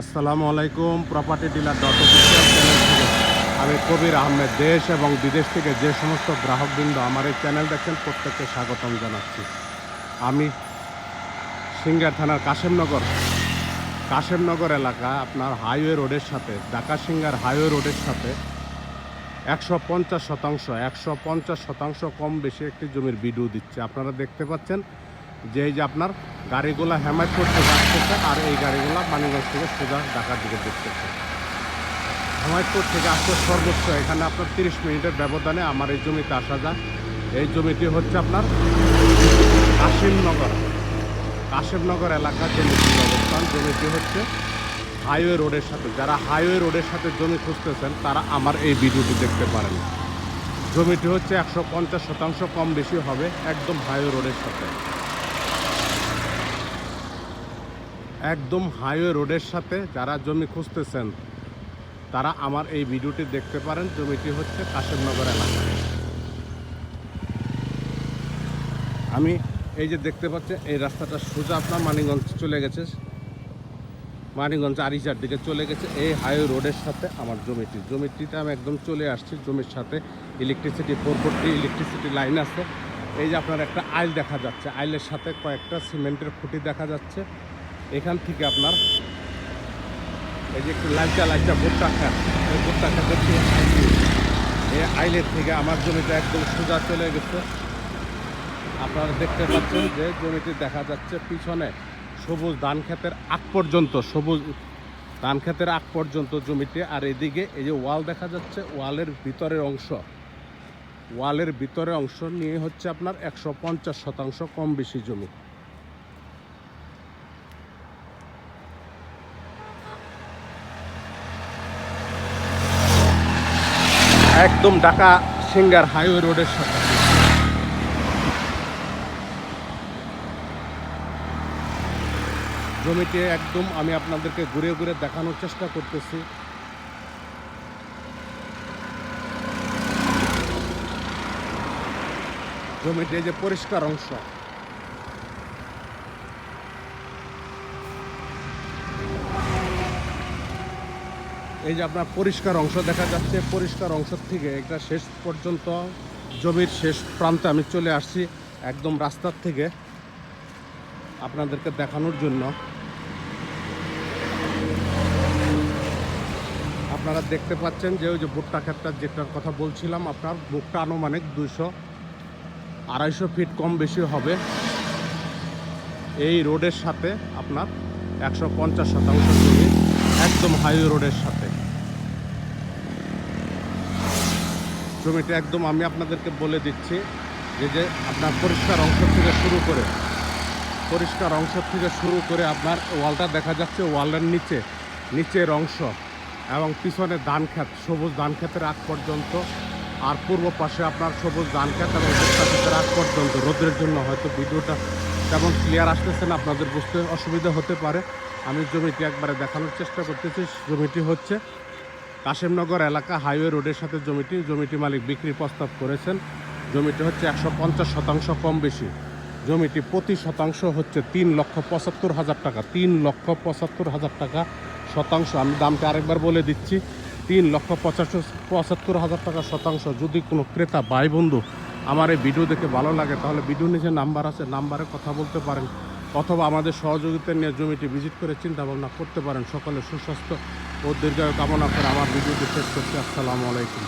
আসসালামু আলাইকুম property dealer dot official channel থেকে। আমি কবির আহমেদ, দেশ এবং বিদেশ থেকে যে সমস্ত গ্রাহকবৃন্দ আমার এই চ্যানেল দেখছেন, প্রত্যেককে স্বাগতম জানাচ্ছি। আমি সিঙ্গার থানার কাশেমনগর। কাশেমনগর এলাকা, আপনার হাইওয়ে রোডের সাথে, ঢাকা সিঙ্গার হাইওয়ে রোডের সাথে একশো পঞ্চাশ শতাংশ, একশো পঞ্চাশ শতাংশ কম বেশি একটি জমির ভিডিও দিচ্ছে। আপনারা দেখতে পাচ্ছেন যে যে আপনার গাড়িগুলো হেমায়তপুর থেকে আসতেছে আর এই গাড়িগুলো মানিগঞ্জ থেকে সোজা ঢাকার দিকে দেখতেছে হেমায়তপুর থেকে আসতে সর্বোচ্চ, এখানে আপনার তিরিশ মিনিটের ব্যবধানে আমার এই জমিতে আসা যায়। এই জমিটি হচ্ছে আপনার কাশিমনগর। কাশিমনগর এলাকার জমিটির অবস্থান, জমিটি হচ্ছে হাইওয়ে রোডের সাথে। যারা হাইওয়ে রোডের সাথে জমি খুঁজতেছেন, তারা আমার এই ভিডিওটি দেখতে পারেন। জমিটি হচ্ছে একশো পঞ্চাশ শতাংশ কম বেশি হবে একদম হাইওয়ে রোডের সাথে। একদম হাইওয়ে রোডের সাথে যারা জমি খুঁজতেছেন, তারা আমার এই ভিডিওটি দেখতে পারেন। জমিটি হচ্ছে কাশেমনগর এলাকা। আমি এই যে দেখতে পাচ্ছেন এই রাস্তাটা সোজা আপনার মানিগঞ্জ চলে গেছে। মানিগঞ্জ আরিচার দিকে চলে গেছে। এই হাইওয়ে রোডের সাথে আমার জমিটি। জমিটিতে আমি একদম চলে আসছি জমির সাথে। ইলেকট্রিসিটি ফোর ইলেকট্রিসিটি লাইন আছে। এই যে আপনার একটা আইল দেখা যাচ্ছে। আইলের সাথে কয়েকটা সিমেন্টের খুঁটি দেখা যাচ্ছে। এখান থেকে আপনার এই যে একটু লাইটা লাইটা ভুট্টা খাত এই ভুট্টা খাতের এই আইলের থেকে আমার জমিটা একদম সোজা চলে গেছে। আপনারা দেখতে পাচ্ছেন যে জমিটি দেখা যাচ্ছে পিছনে সবুজ ধান ক্ষেতের আগ পর্যন্ত, সবুজ ধান ক্ষেতের আগ পর্যন্ত জমিটি আর এদিকে এই যে ওয়াল দেখা যাচ্ছে, ওয়ালের ভিতরের অংশ। ওয়ালের ভিতরে অংশ নিয়ে হচ্ছে আপনার একশো পঞ্চাশ শতাংশ কম বেশি জমি। একদম ঢাকা সিঙ্গার হাইওয়ে রোডের সাথে। জমিটি একদম আমি আপনাদেরকে ঘুরে ঘুরে দেখানোর চেষ্টা করতেছি। এই যে পরিষ্কার অংশ। এই যে আপনার পরিষ্কার অংশ দেখা যাচ্ছে, পরিষ্কার অংশ থেকে এটা শেষ পর্যন্ত জমির শেষ প্রান্তে আমি চলে আসছি একদম রাস্তার থেকে আপনাদেরকে দেখানোর জন্য। আপনারা দেখতে পাচ্ছেন যে ওই যে ভুট্টা ক্ষেতটা যেটার কথা বলছিলাম, আপনার বুকটা আনুমানিক দুইশো আড়াইশো ফিট কম বেশি হবে। এই রোডের সাথে আপনার একশো পঞ্চাশ শতাংশ জমি একদম হাইওয়ে রোডের সাথে। জমিটা একদম আমি আপনাদেরকে বলে দিচ্ছি যে যে আপনার পরিষ্কার অংশ থেকে শুরু করে, পরিষ্কার অংশ থেকে শুরু করে আপনার ওয়ালটা দেখা যাচ্ছে ওয়ালের নিচে, নিচের অংশ এবং পিছনে ধান ক্ষেত, সবুজ ধান ক্ষেতের আগ পর্যন্ত আর পূর্ব পাশে আপনার সবুজ ধান ক্ষেত এবং আগ পর্যন্ত। রোদের জন্য হয়তো ভিডিওটা তেমন ক্লিয়ার আসতেছে না, আপনাদের বুঝতে অসুবিধা হতে পারে। আমি জমিটি একবারে দেখানোর চেষ্টা করতেছি। জমিটি হচ্ছে কাশেমনগর এলাকা হাইওয়ে রোডের সাথে জমিটি। জমিটি মালিক বিক্রির প্রস্তাব করেছেন। জমিটি হচ্ছে একশো পঞ্চাশ শতাংশ কম বেশি। জমিটি প্রতি শতাংশ হচ্ছে তিন লক্ষ পঁচাত্তর হাজার টাকা। তিন লক্ষ পঁচাত্তর হাজার টাকা শতাংশ। আমি দামটা আরেকবার বলে দিচ্ছি। তিন লক্ষ পঁচাত্তর পঁচাত্তর হাজার টাকা শতাংশ। যদি কোনো ক্রেতা ভাই বন্ধু আমার এই ভিডিও দেখে ভালো লাগে, তাহলে ভিডিও নিচে নাম্বার আছে নাম্বারে কথা বলতে পারেন। অথবা আমাদের সহযোগিতা নিয়ে জমিটি ভিজিট করে চিন্তা ভাবনা করতে পারেন। সকলে সুস্বাস্থ্য ও দীর্ঘায়ু কামনা করে আমার ভিডিওটি শেষ করছি। আসসালামু আলাইকুম।